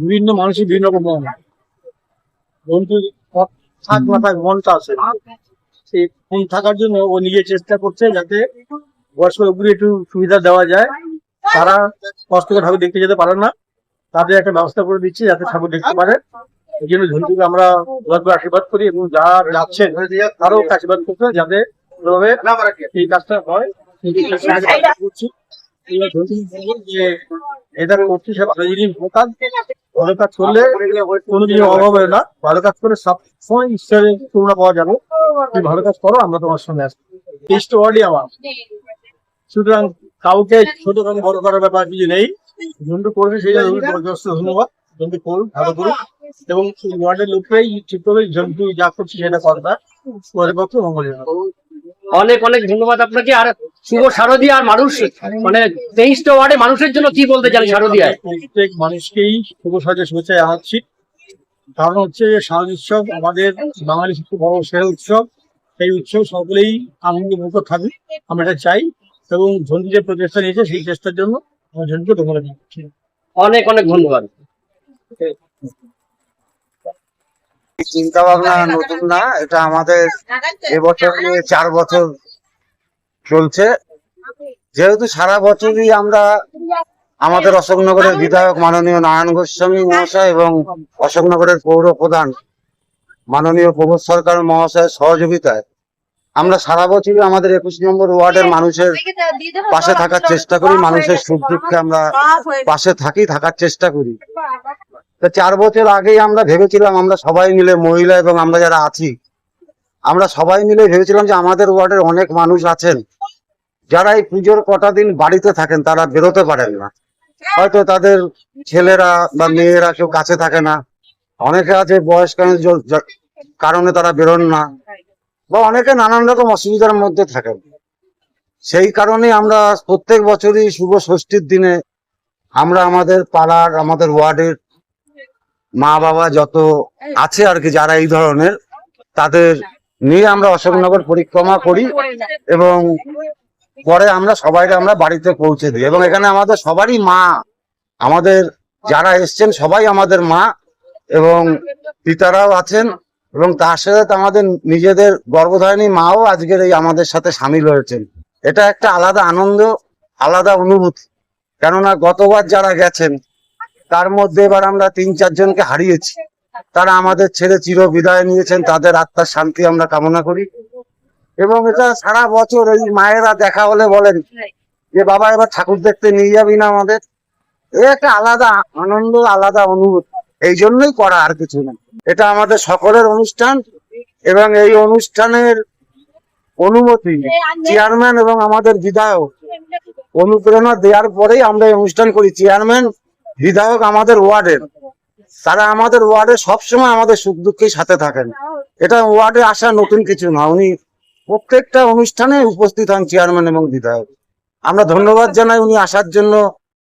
বিভিন্ন মানুষের বিভিন্ন রকম মন। বন্ধু থাক না থাক, মনটা আছে। সেই মন থাকার জন্য ও নিজে চেষ্টা করছে যাতে বয়স্ক লোকগুলি একটু সুবিধা দেওয়া যায়। তারা কষ্ট করে ঠাকুর দেখতে যেতে পারে না। তাদের একটা ব্যবস্থা করে দিচ্ছে যাতে ঠাকুর দেখতে পারে। এই জন্য ঝন্টুকে আমরা আশীর্বাদ করি এবং যারা যাচ্ছেন তারও আশীর্বাদ করতে যাতে এই কাজটা হয়। যে এটা করছি ভালো জিনিস কাজ ভালো কাজ করলে কোনো অভাব হবে না। ভালো কাজ করে সবসময় ঈশ্বরের পাওয়া যাবে। তুমি ভালো কাজ করো আমরা তোমার সঙ্গে আসব। টেস্ট ওয়ার্ডই আমার। সুতরাং কাউকে ছোট কারণ বড় করার ব্যাপার কিছু নেই। ঝন্টু করবে সেই জন্য বরখাস্ত ধন্যবাদ। ঝন্টু করুন ভালো করুন। এবং ওয়ার্ডের লোকরাই ঠিক করে ঝন্টু যা করছে সেটা করবে। পরের পক্ষে মঙ্গল অনেক অনেক ধন্যবাদ আপনাকে। আর শুভ শারদীয়া আর মানুষ মানে তেইশটা ওয়ার্ডে মানুষের জন্য কি বলতে চান শারদীয়ায়? প্রত্যেক মানুষকেই শুভ সাজে শুভেচ্ছা জানাচ্ছি। কারণ হচ্ছে যে শারদ উৎসব আমাদের বাঙালি সবচেয়ে বড় সেরা উৎসব। সেই উৎসব সকলেই আনন্দ মুখ থাকুক আমরা এটা চাই। এবং ঝন্টু যে প্রচেষ্টা নিয়েছে সেই চেষ্টার জন্য আমরা ধন্যবাদ জানাচ্ছি। অনেক অনেক ধন্যবাদ। চিন্তা ভাবনা নতুন না এটা আমাদের এবছর চার বছর চলছে। যেহেতু সারা বছরই আমরা আমাদের অশোকনগরের বিধায়ক মাননীয় নারায়ণ গোস্বামী মহাশয় এবং অশোকনগরের পৌর প্রধান মাননীয় প্রবোধ সরকার মহাশয়ের সহযোগিতায় আমরা সারা বছরই আমাদের একুশ নম্বর ওয়ার্ডের মানুষের পাশে থাকার চেষ্টা করি, মানুষের সুখ দুঃখে আমরা পাশে থাকি, থাকার চেষ্টা করি। তো চার বছর আগেই আমরা ভেবেছিলাম আমরা সবাই মিলে মহিলা এবং আমরা যারা আছি, আমরা সবাই মিলে ভেবেছিলাম যে আমাদের ওয়ার্ডের অনেক মানুষ আছেন। যারা এই পুজোর কটা দিন বাড়িতে থাকেন, তারা বেরোতে পারেন না। হয়তো তাদের ছেলেরা বা মেয়েরা কেউ কাছে থাকে না। অনেকে আছে জ- কারণে তারা বেরোন না। বা অনেকে নানান রকম অসুবিধার মধ্যে থাকেন। সেই কারণে আমরা প্রত্যেক বছরই শুভ ষষ্ঠীর দিনে আমরা আমাদের পাড়ার, আমাদের ওয়ার্ডের মা বাবা যত আছে আর কি, যারা এই ধরনের, তাদের নিয়ে আমরা অশোকনগর পরিক্রমা করি এবং পরে আমরা সবাইকে আমরা বাড়িতে পৌঁছে দিই। এবং এখানে আমাদের সবারই মা, আমাদের যারা এসছেন সবাই আমাদের মা এবং পিতারাও আছেন এবং তার সাথে আমাদের নিজেদের গর্ভধারিণী মাও আজকের এই আমাদের সাথে সামিল হয়েছেন। এটা একটা আলাদা আনন্দ, আলাদা অনুভূতি। কেননা গতবার যারা গেছেন, তার মধ্যে এবার আমরা তিন চারজনকে হারিয়েছি। তারা আমাদের ছেড়ে চির বিদায় নিয়েছেন, তাদের আত্মার শান্তি আমরা কামনা করি। এবং এটা সারা বছর এই মায়েরা দেখা হলে বলেন যে বাবা এবার ঠাকুর দেখতে নিয়ে যাবি না আমাদের? এ একটা আলাদা আনন্দ আলাদা অনুভূতি। এই জন্যই করা আর কিছু না। এটা আমাদের সকলের অনুষ্ঠান এবং এই অনুষ্ঠানের অনুমতি চেয়ারম্যান এবং আমাদের বিধায়ক অনুপ্রেরণা দেওয়ার পরেই আমরা এই অনুষ্ঠান করি। চেয়ারম্যান বিধায়ক আমাদের ওয়ার্ডের। তারা আমাদের ওয়ার্ডে সবসময় আমাদের সুখ দুঃখের সাথে থাকেন। এটা ওয়ার্ডে আসা নতুন কিছু না। উনি প্রত্যেকটা অনুষ্ঠানে উপস্থিত হন চেয়ারম্যান এবং বিধায়ক। আমরা ধন্যবাদ জানাই উনি আসার জন্য।